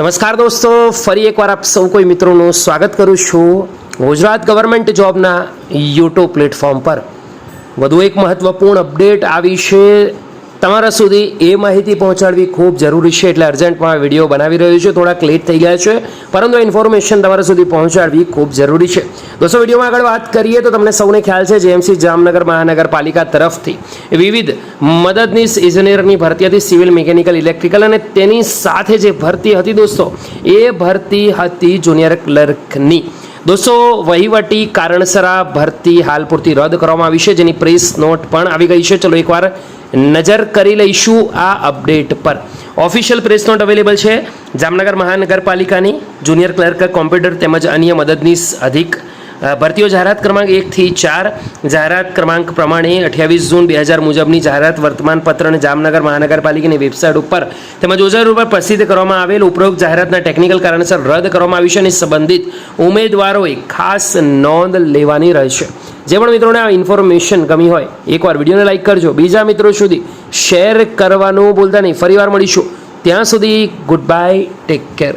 નમસ્કાર દોસ્તો, ફરી એકવાર આપ સૌ કોઈ મિત્રોનું સ્વાગત કરું છું ગુજરાત ગવર્મેન્ટ જોબના યુટ્યુબ પ્લેટફોર્મ પર. વધુ એક મહત્વપૂર્ણ અપડેટ આવી છે. તમારા સુધી એ માહિતી પહોંચાડવી ખૂબ જરૂરી છે એટલે અર્જન્ટમાં વીડિયો બનાવી રહ્યો છું. થોડાક લેટ થઈ ગયા છે, પરંતુ આ ઇન્ફોર્મેશન તમારા સુધી પહોંચાડવી ખૂબ જરૂરી છે. દોસ્તો, વિડીયોમાં આગળ વાત કરીએ તો તમને સૌને ખ્યાલ છે જેએમસી જામનગર મહાનગરપાલિકા તરફથી વિવિધ મદદનીશ ઇજનેરની ભરતી હતી સિવિલ મિકેનિકલ ઇલેક્ટ્રિકલ અને તેની સાથે જે ભરતી હતી દોસ્તો, એ ભરતી હતી જુનિયર ક્લર્કની દોસ્તો, વહીવટી કારણસર ભરતી હાલ પૂરતી રદ કરવામાં આવી છે, જેની પ્રેસ નોટ પણ આવી ગઈ છે. ચલો એકવાર નજર કરી લઈશું આ અપડેટ પર. ઓફિશિયલ પ્રેસ નોટ અવેલેબલ છે. જામનગર મહાનગરપાલિકાની જુનિયર ક્લર્ક કોમ્પ્યુટર તેમજ અન્ય મદદનીશ અધિક ભરતીઓ જાહેરાત ક્રમાંક એકથી ચાર, જાહેરાત ક્રમાંક પ્રમાણે અઠ્યાવીસ જૂન બે હજાર મુજબની જાહેરાત વર્તમાન પત્ર જામનગર મહાનગરપાલિકાની વેબસાઇટ ઉપર તેમજ ઓઝર ઉપર પ્રસિદ્ધ કરવામાં આવેલ ઉપરોક્ત જાહેરાતના ટેકનિકલ કારણસર રદ કરવામાં આવી છે અને સંબંધિત ઉમેદવારોએ ખાસ નોંધ લેવાની રહેશે. જે પણ મિત્રોને આ ઇન્ફોર્મેશન ગમી હોય, એકવાર વિડીયોને લાઈક કરજો. બીજા મિત્રો સુધી શેર કરવાનું ભૂલતા નહીં. ફરીવાર મળીશું. ત્યાં સુધી ગુડ બાય ટેક કેર